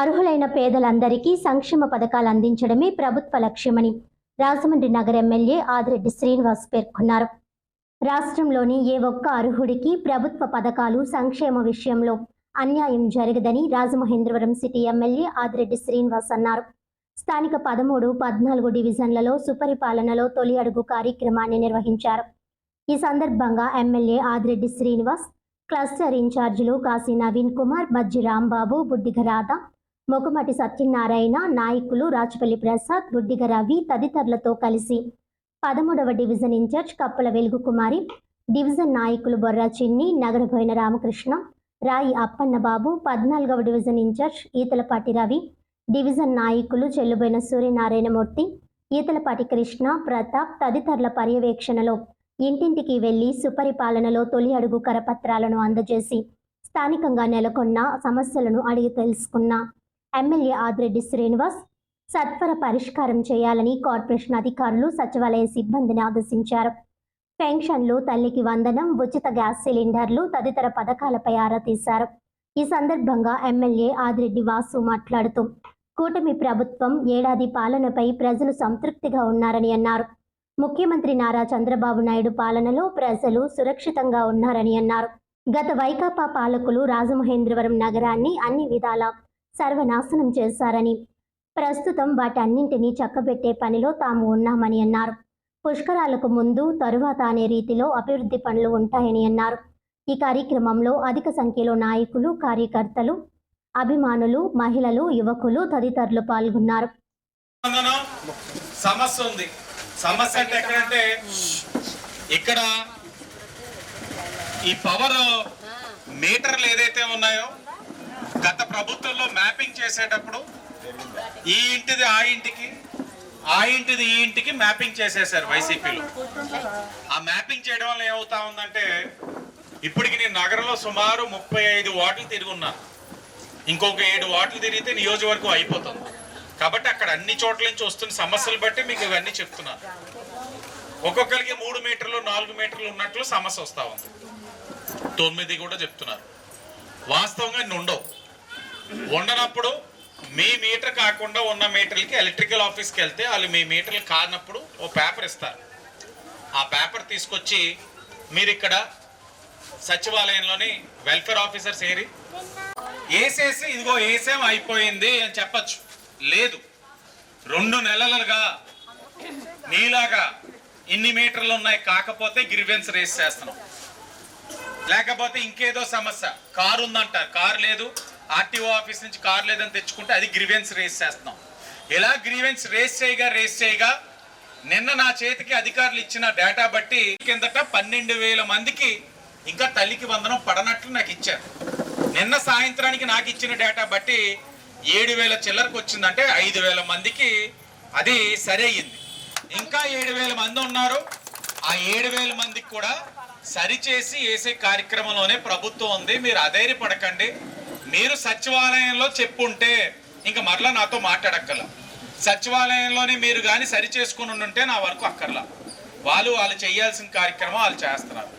అర్హులైన పేదలందరికీ సంక్షేమ పథకాలు అందించడమే ప్రభుత్వ లక్ష్యమని రాజమండ్రి నగర ఎమ్మెల్యే ఆదిరెడ్డి శ్రీనివాస్ పేర్కొన్నారు. రాష్ట్రంలోని ఏ ఒక్క అర్హుడికి ప్రభుత్వ పథకాలు సంక్షేమ విషయంలో అన్యాయం జరగదని రాజమహేంద్రవరం సిటీ ఎమ్మెల్యే ఆదిరెడ్డి శ్రీనివాస్ అన్నారు. స్థానిక పదమూడు పద్నాలుగు డివిజన్లలో సుపరిపాలనలో తొలి అడుగు కార్యక్రమాన్ని నిర్వహించారు. ఈ సందర్భంగా ఎమ్మెల్యే ఆదిరెడ్డి శ్రీనివాస్ క్లస్టర్ ఇన్ఛార్జీలు కాశీ నవీన్ కుమార్ మజ్జి రాంబాబు బుడ్డిగ రాధ మొగుమటి సత్యనారాయణ నాయకులు రాచపల్లి ప్రసాద్ బుడ్డిగ రవి తదితరులతో కలిసి పదమూడవ డివిజన్ ఇన్ఛార్జ్ కప్పల వెలుగు కుమారి డివిజన్ నాయకులు బొర్రా చిన్ని నగరబోయిన రామకృష్ణ రాయి అప్పన్నబాబు పద్నాలుగవ division in charge Eethalapati Ravi division నాయకులు చెల్లుబోయిన సూర్యనారాయణమూర్తి ఈతలపాటి కృష్ణ ప్రతాప్ తదితరుల పర్యవేక్షణలో ఇంటింటికి వెళ్ళి సుపరిపాలనలో తొలి అడుగు కరపత్రాలను అందజేసి స్థానికంగా నెలకొన్న సమస్యలను అడిగి తెలుసుకున్న ఎమ్మెల్యే ఆదిరెడ్డి శ్రీనివాస్ సత్వర పరిష్కారం చేయాలని కార్పొరేషన్ అధికారులు సచివాలయ సిబ్బందిని ఆదేశించారు. పెన్షన్లు తల్లికి వందనం ఉచిత గ్యాస్ సిలిండర్లు తదితర పథకాలపై ఆరా తీశారు. ఈ సందర్భంగా ఎమ్మెల్యే ఆదిరెడ్డి వాసు మాట్లాడుతూ కూటమి ప్రభుత్వం ఏడాది పాలనపై ప్రజలు సంతృప్తిగా ఉన్నారని అన్నారు. ముఖ్యమంత్రి నారా చంద్రబాబు నాయుడు పాలనలో ప్రజలు సురక్షితంగా ఉన్నారని అన్నారు. గత వైకాపా పాలకులు రాజమహేంద్రవరం నగరాన్ని అన్ని విధాలా సర్వనాశనం చేశారని. ప్రస్తుతం వాటన్నింటినీ చక్కబెట్టే పనిలో తాము ఉన్నామని అన్నారు. పుష్కరాలకు ముందు తరువాత అనే రీతిలో అభివృద్ధి పనులు ఉంటాయని అన్నారు. ఈ కార్యక్రమంలో అధిక సంఖ్యలో నాయకులు కార్యకర్తలు అభిమానులు మహిళలు యువకులు తదితరులు పాల్గొన్నారు. సమస్య ఉంది. సమస్య అంటే ఎక్కడంటే ఇక్కడ ఈ పవర్ మీటర్లు ఏదైతే ఉన్నాయో గత ప్రభుత్వంలో మ్యాపింగ్ చేసేటప్పుడు ఈ ఇంటిది ఆ ఇంటికి ఆ ఇంటిది ఈ ఇంటికి మ్యాపింగ్ చేసేసారు వైసీపీలో. ఆ మ్యాపింగ్ చేయడం వల్ల ఏమవుతా ఉందంటే ఇప్పటికి నేను నగరంలో సుమారు ముప్పై ఐదు వార్డులు తిరిగి ఇంకొక ఏడు వార్డులు తిరిగితే నియోజకవర్గం అయిపోతుంది. కాబట్టి అక్కడ అన్ని చోట్ల నుంచి వస్తున్న సమస్యలు బట్టి మీకు ఇవన్నీ చెప్తున్నాను ఒక్కొక్కరికి మూడు మీటర్లు నాలుగు మీటర్లు ఉన్నట్లు సమస్య వస్తా ఉంది. తొమ్మిది కూడా చెప్తున్నారు. వాస్తవంగా ఉండవు. ఉండనప్పుడు మీ మీటర్ కాకుండా ఉన్న మీటర్లకి ఎలక్ట్రికల్ ఆఫీస్కి వెళ్తే వాళ్ళు మీ మీటర్లు కానప్పుడు ఓ పేపర్ ఇస్తారు. ఆ పేపర్ తీసుకొచ్చి మీరు ఇక్కడ సచివాలయంలోని వెల్ఫేర్ ఆఫీసర్స్ ఏరి వేసేసి ఇదిగో వేసేం అయిపోయింది అని చెప్పచ్చు. లేదు రెండు నెలలుగా నీలాగా ఇన్ని మీటర్లు ఉన్నాయి కాకపోతే గ్రివెన్స్ రేస్ చేస్తున్నాం. లేకపోతే ఇంకేదో సమస్య. కారు ఉందంటారు కారు లేదు. ఆర్టీఓ ఆఫీస్ నుంచి కారు లేదని తెచ్చుకుంటే అది గ్రీవెన్స్ రేస్ చేస్తున్నాం. ఇలా గ్రీవెన్స్ రేస్ చేయగా రేస్ చేయగా నిన్న నా చేతికి అధికారులు ఇచ్చిన డేటా బట్టి కిందట పన్నెండు వేల మందికి ఇంకా తల్లికి వందనం పడనట్లు నాకు ఇచ్చారు. నిన్న సాయంత్రానికి నాకు ఇచ్చిన డేటా బట్టి ఏడు వేల చిల్లరకు వచ్చిందంటే ఐదు వేల మందికి అది సరయ్యింది ఇంకా ఏడు వేల మంది ఉన్నారు. ఆ ఏడు వేల మందికి కూడా సరిచేసి వేసే కార్యక్రమంలోనే ప్రభుత్వం ఉంది. మీరు అధైర్యపడకండి. మీరు సచివాలయంలో చెప్పుంటే ఇంకా మరలా నాతో మాట్లాడక్కర్ల. సచివాలయంలోనే మీరు కానీ సరి చేసుకుని ఉంటే నా వరకు అక్కర్లా. వాళ్ళు వాళ్ళు చేయాల్సిన కార్యక్రమం వాళ్ళు చేస్తున్నారు.